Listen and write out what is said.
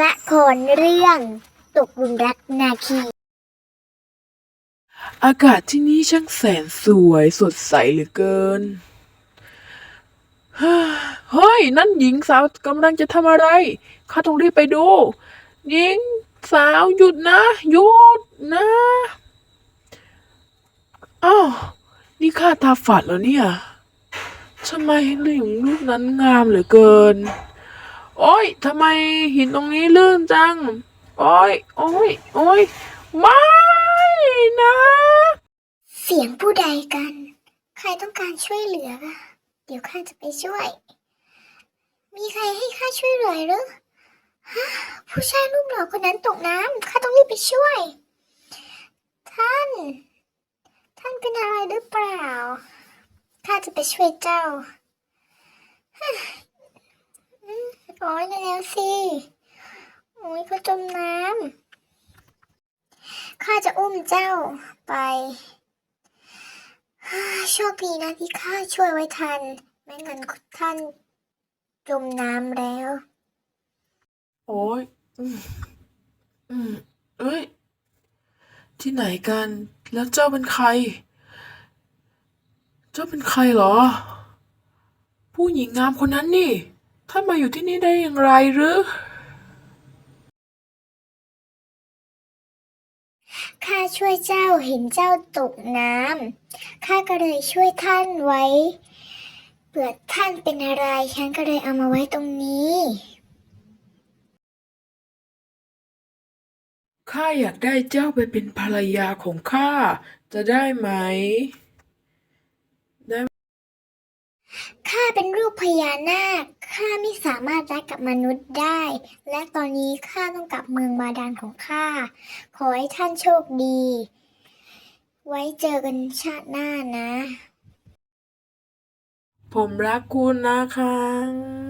ละครเรื่องตกหลุมรักนาคี อากาศที่นี่ช่างแสนสวยสดใสเหลือเกิน เฮ้ย นั่นหญิงสาวกำลังจะทำอะไร ข้าต้องรีบไปดู หญิงสาวหยุดนะ หยุดนะอ้าวนี่ข้าตาฝาดแล้วเนี่ยทำไมเรื่องรูปนั้นงามเหลือเกิน โอ้ยทำไมหินตรงนี้ลื่นจัง โอ้ย โอ้ย โอ้ย ไม่นะ เสียงผู้ใดกัน ใครต้องการช่วยเหลือ เดี๋ยวข้าจะไปช่วย มีใครให้ข้าช่วยเหลือหรือฮะผู้ชายรูปหล่อคนนั้นตกน้ำข้าต้องรีบไปช่วย ท่าน ท่านเป็นอะไรหรือเปล่า ข้าจะไปช่วยเจ้า โอ้ยเร็วสิ โอ้ยเขาจมน้ำ ข้าจะอุ้มเจ้าไป โชคดีนะที่ข้าช่วยไว้ทัน ไม่งั้นท่านจมน้ำแล้ว โอ้ย อืม อืม เอ้ย ที่ไหนกัน แล้วเจ้าเป็นใคร เจ้าเป็นใครเหรอ ผู้หญิงงามคนนั้นนี่ ท่านมาอยู่ที่นี่ได้อย่างไรหรือ ข้าช่วยเจ้าเห็นเจ้าตกน้ำ ข้าก็เลยช่วยท่านไว้ เผื่อท่านเป็นอะไร ฉันก็เลยเอามาไว้ตรงนี้ ข้าอยากได้เจ้าไปเป็นภรรยาของข้า จะได้ไหม ข้าเป็นรูปพญานาค ข้าไม่สามารถรักกับมนุษย์ได้ และตอนนี้ข้าต้องกลับเมืองบาดาลของข้า ขอให้ท่านโชคดี ไว้เจอกันชาติหน้านะ ผมรักคุณนะคะ